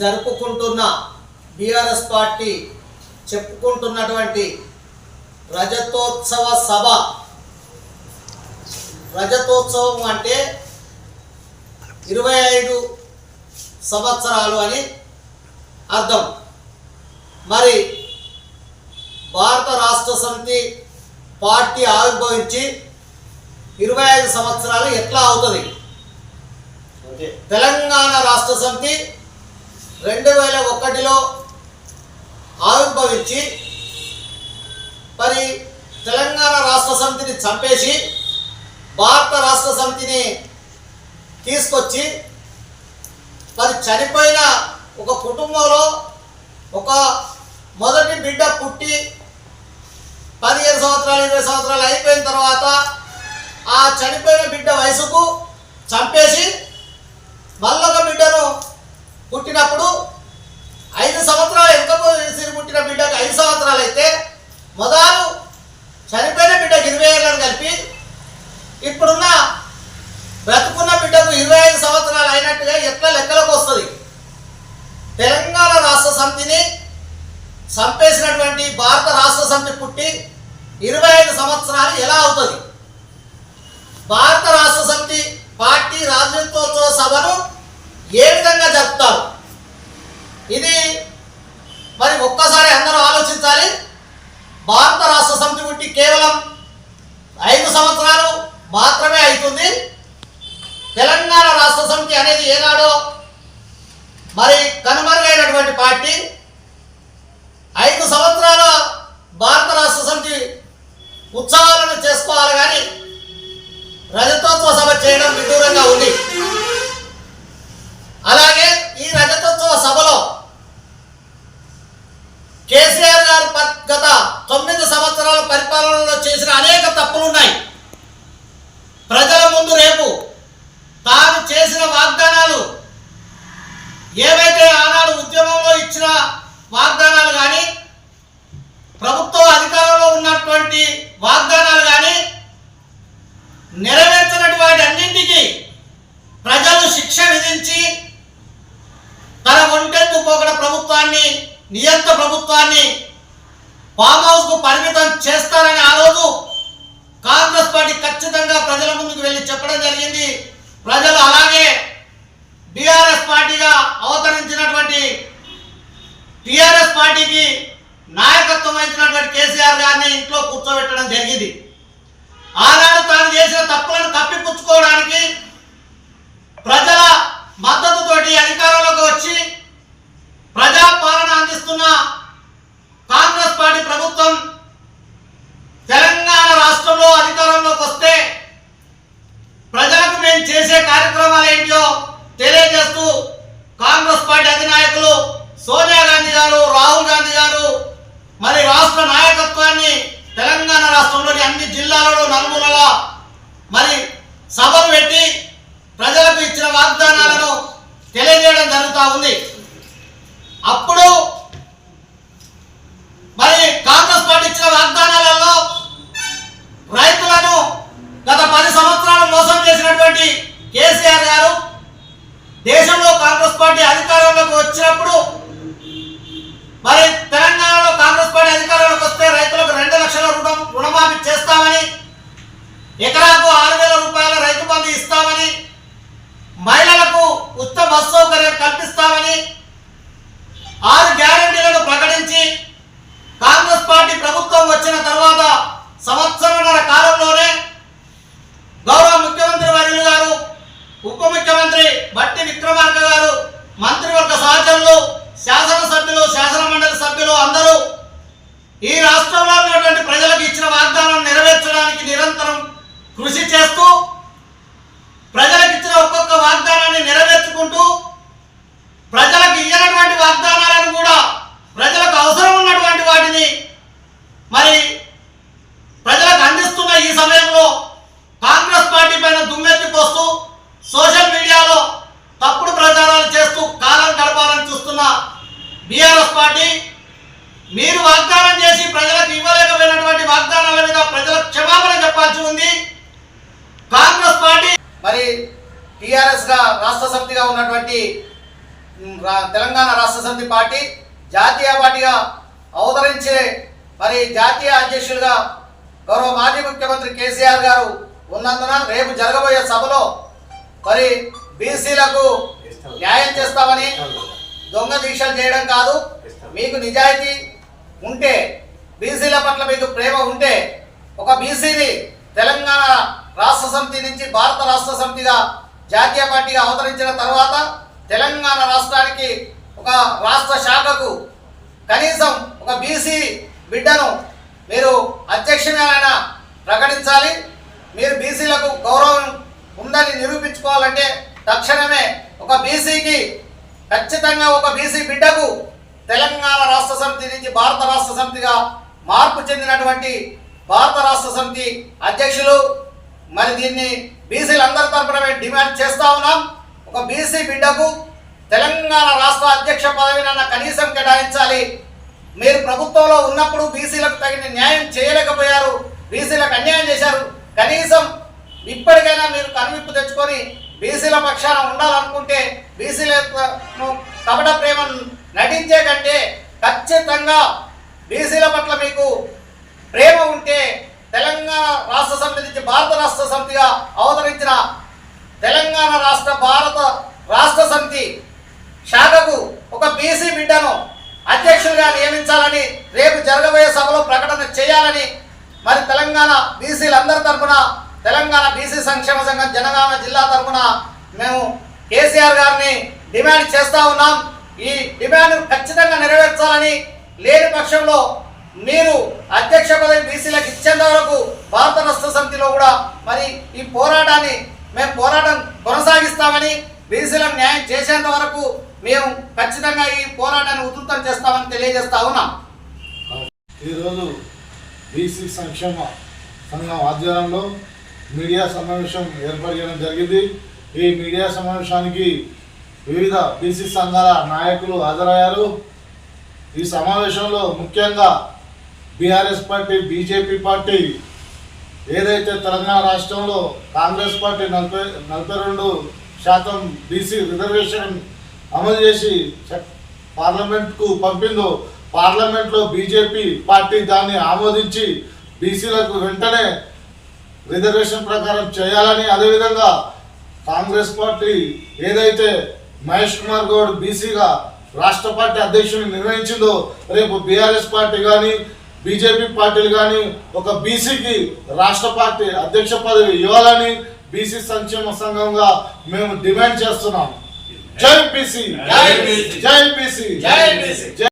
జరుపుకుంటున్న BRS party చెప్పుకుంటున్నటువంటి రజతోత్సవ సభ. రజతోత్సవం అంటే ఇరవై ఐదు సంవత్సరాలు అని అర్థం. మరి భారత రాష్ట్ర సమితి పార్టీ ఆవిర్భవించి ఇరవై ఐదు సంవత్సరాలు ఎట్లా అవుతుంది? తెలంగాణ రాష్ట్ర సమితి రెండు వేల ఒకటిలో ఆవిర్భవించి మరి తెలంగాణ రాష్ట్ర సమితిని చంపేసి భారత రాష్ట్ర సమితిని తీసుకొచ్చి మరి చనిపోయిన ఒక కుటుంబంలో ఒక మొదటి బిడ్డ పుట్టి పదిహేను సంవత్సరాలు ఇరవై సంవత్సరాలు అయిపోయిన తర్వాత ఆ చనిపోయిన బిడ్డ వయసుకు చంపేసి మళ్ళొక బిడ్డను పుట్టినప్పుడు ఐదు సంవత్సరాలు వెనుకపోసి పుట్టిన బిడ్డకు ఐదు సంవత్సరాలు అయితే మొదలు చనిపోయిన బిడ్డకు ఇరవై ఏళ్ళని కలిపి ఇప్పుడున్న బ్రతుకున్న బిడ్డకు ఇరవై ఐదు సంవత్సరాలు అయినట్టుగా ఎట్లా లెక్కలకు వస్తుంది? తెలంగాణ రాష్ట్ర సమితిని చంపేసినటువంటి భారత రాష్ట్ర సమితి పుట్టి ఇరవై ఐదు సంవత్సరాలు ఎలా అవుతుంది? భారత రాష్ట్ర సమితి పార్టీ రాజ్యోత్సవ సభను ఏ విధంగా జరుపుతారు ఇది మరి ఒక్కసారి అందరూ ఆలోచించాలి. భారత రాష్ట్ర సమితి పుట్టి కేవలం ఐదు సంవత్సరాలు మాత్రమే అవుతుంది. తెలంగాణ రాష్ట్ర సమితి అనేది ఏనాడో మరి కనుమరుగైనటువంటి పార్టీ. ఐదు సంవత్సరాల భారత రాష్ట్ర సమితి ఉత్సవాలను చేసుకోవాలి కానీ రజతోత్సవ సభ చేయడం విదూరంగా ఉంది అలాగే ఈ రజతోత్సవ సభలో కేసీఆర్ గారు ప- గత తొమ్మిది సంవత్సరాల పరిపాలనలో చేసిన తప్పులున్నాయి తప్పులు ఉన్నాయి. ప్రజల ముందు రేపు తాను చేసిన వాగ్దానాలు ఏవైతే ఆనాడు ఉద్యమంలో ఇచ్చిన వాగ్దానాలు కానీ ప్రభుత్వ అధికారంలో ఉన్నట్టు ఆనాడు తాను చేసిన తప్పులను కప్పిపుచ్చుకోవడానికి ప్రజల మద్దతుతోటి అధికారంలోకి వచ్చి ప్రజా పాలన అందిస్తున్న కాంగ్రెస్ పార్టీ ప్రభుత్వం తెలంగాణ రాష్ట్రంలో అధికారంలోకి వస్తే ప్రజలకు మేము చేసే కార్యక్రమాలు ఏంటో తెలియజేస్తూ కాంగ్రెస్ పార్టీ అధినాయకులు సోనియా గాంధీ గారు రాహుల్ గాంధీ గారు మరి రాష్ట్ర నాయకత్వాన్ని తెలంగాణ రాష్ట్రంలోని అన్ని జిల్లాలలో నలుమూలలా మరి సభలు పెట్టి ప్రజలకు ఇచ్చిన వాగ్దానాలను తెలియజేయడం జరుగుతూ ఉంది. అప్పుడు మరి కాంగ్రెస్ పార్టీ ఇచ్చిన వాగ్దానాలలో రైతులను గత పది సంవత్సరాలు మోసం చేసినటువంటి కేసీఆర్ గారు దేశంలో కాంగ్రెస్ పార్టీ అధికారంలోకి వచ్చినప్పుడు మరి తెలంగాణలో కాంగ్రెస్ పార్టీ అధికారంలోకి వస్తే రైతులకు రెండు లక్షల రుణం రుణమాఫీ చేస్తామని ఎకరాకు ఆరు వేల రూపాయల రైతు బంధు ఇస్తామని మహిళలకు ఉచిత బస్ సౌకర్యం కల్పిస్తామని ఆరు గ్యారంటీలను ప్రకటించి కాంగ్రెస్ పార్టీ ప్రభుత్వం వచ్చిన తర్వాత సంవత్సరంన్నర కాలంలోనే గౌరవ ముఖ్యమంత్రి వర్యులు గారు ఉప ముఖ్యమంత్రి బట్టి విక్రమార్క గారు మంత్రివర్గ సహచరులు శాసనసభ్యులు శాసన మండలి సభ్యులు అందరూ ఈ రాష్ట్రంలో ఉన్నటువంటి ప్రజలకు ఇచ్చిన వాగ్దానం నెరవేర్చడానికి నిరంతరం కృషి చేస్తూ ప్రజలకు ఇచ్చిన ఒక్కొక్క వాగ్దానాన్ని నెరవేర్చుకుంటూ ప్రజలకు ఇయ్యనటువంటి వాగ్దానాలను కూడా ప్రజలకు అవసరం ఉన్నటువంటి వాటిని మరి ప్రజలకు అందిస్తున్న ఈ సమయంలో కాంగ్రెస్ పార్టీ పైన దుమ్మెత్తిపోస్తూ సోషల్ మీడియాలో తప్పుడు ప్రచారాలు చేస్తూ కాలం గడపాలని చూస్తున్న బీఆర్ఎస్ పార్టీ మీరు వాగ్దానం చేసి ప్రజలకు ఇవ్వలేకపోయినటువంటి వాగ్దానాల మీద ప్రజలకు క్షమాపణ చెప్పాల్సి ఉంది. కాంగ్రెస్ పార్టీ. మరి టిఆర్ఎస్గా రాష్ట్ర సమితిగా ఉన్నటువంటి తెలంగాణ రాష్ట్ర సమితి పార్టీ జాతీయ పార్టీగా అవతరించే మరి జాతీయ అధ్యక్షులుగా గౌరవ మాజీ ముఖ్యమంత్రి కేసీఆర్ గారు ఉన్నందున రేపు జరగబోయే సభలో మరి బీసీలకు న్యాయం చేస్తామని దొంగ దీక్షలు చేయడం కాదు. మీకు నిజాయితీ ఉంటే బీసీల పట్ల మీకు ప్రేమ ఉంటే ఒక బీసీని తెలంగాణ రాష్ట్ర సమితి నుంచి భారత రాష్ట్ర సమితిగా జాతీయ పార్టీగా అవతరించిన తర్వాత తెలంగాణ రాష్ట్రానికి ఒక రాష్ట్ర శాఖకు కనీసం ఒక బీసీ బిడ్డను మీరు అధ్యక్షునిగా ప్రకటించాలి. మీరు బీసీలకు గౌరవం ఉందని నిరూపించుకోవాలంటే తక్షణమే ఒక బీసీకి ఖచ్చితంగా ఒక బీసీ బిడ్డకు తెలంగాణ రాష్ట్ర సమితి నుంచి భారత రాష్ట్ర సమితిగా మార్పు చెందినటువంటి భారత రాష్ట్ర సమితి అధ్యక్షులు మరి దీన్ని బీసీలందరి తరపున మేము డిమాండ్ చేస్తా ఉన్నాం. ఒక బీసీ బిడ్డకు తెలంగాణ రాష్ట్ర అధ్యక్ష పదవినన్న కనీసం కేటాయించాలి. మీరు ప్రభుత్వంలో ఉన్నప్పుడు బీసీలకు తగిన న్యాయం చేయలేకపోయారు. బీసీలకు అన్యాయం చేశారు. కనీసం ఇప్పటికైనా మీరు కనువిప్పు తెచ్చుకొని బీసీల పక్షాన ఉండాలనుకుంటే బీసీల కపట ప్రేమ నటించే కంటే ఖచ్చితంగా బీసీల పట్ల మీకు ప్రేమ ఉంటే తెలంగాణ రాష్ట్ర సమితి నుంచి భారత రాష్ట్ర సమితిగా అవతరించిన తెలంగాణ రాష్ట్ర భారత రాష్ట్ర సమితి శాఖకు ఒక బీసీ బిడ్డను అధ్యక్షులుగా నియమించాలని రేపు జరగబోయే సభలో ప్రకటన చేయాలని మరి తెలంగాణ బీసీలందరి తరఫున తెలంగాణ బీసీ సంక్షేమ సంఘం జనగామ జిల్లా తరఫున మేము కేసీఆర్ గారిని డిమాండ్ చేస్తూ ఉన్నాం. ఈ డిమాండ్ ఖచ్చితంగా నెరవేర్చాలని లేని పక్షంలో మీరు అధ్యక్ష పదవి బీసీలకు ఇచ్చేంత వరకు భారత రాష్ట్ర సమితిలో కూడా మరి ఈ పోరాటాన్ని మేము పోరాటం కొనసాగిస్తామని బీసీలకు న్యాయం చేసేంత వరకు మేము ఖచ్చితంగా ఈ పోరాటాన్ని ఉధృతం చేస్తామని తెలియజేస్తా ఉన్నాం. ఈరోజు బీసీ సంక్షేమ సంఘం ఆధ్వర్యంలో మీడియా సమావేశం ఏర్పాటు చేయడం జరిగింది. ఈ మీడియా సమావేశానికి వివిధ బీసీ సంఘాల నాయకులు హాజరయ్యారు. ఈ సమావేశంలో ముఖ్యంగా బీఆర్ఎస్ పార్టీ బీజేపీ పార్టీ ఏదైతే తెలంగాణ రాష్ట్రంలో కాంగ్రెస్ పార్టీ నలభై నలభై రెండు శాతం బీసీ రిజర్వేషన్ అమలు చేసి పార్లమెంట్కు పంపిందో పార్లమెంట్లో బీజేపీ పార్టీ దాన్ని ఆమోదించి బీసీలకు వెంటనే రిజర్వేషన్ ప్రకారం చేయాలని అదేవిధంగా కాంగ్రెస్ పార్టీ ఏదైతే మహేష్ కుమార్ గౌడ్ బీసీగా రాష్ట్ర పార్టీ అధ్యక్షుని నిర్ణయించిందో రేపు బీఆర్ఎస్ పార్టీ కానీ బీజేపీ పార్టీలు కానీ ఒక బీసీకి రాష్ట్ర పార్టీ అధ్యక్ష పదవి ఇవ్వాలని బీసీ సంక్షేమ సంఘంగా మేము డిమాండ్ చేస్తున్నాం జై బీసీ జై బీసీ. జై బీసీ జై బీసీ. జై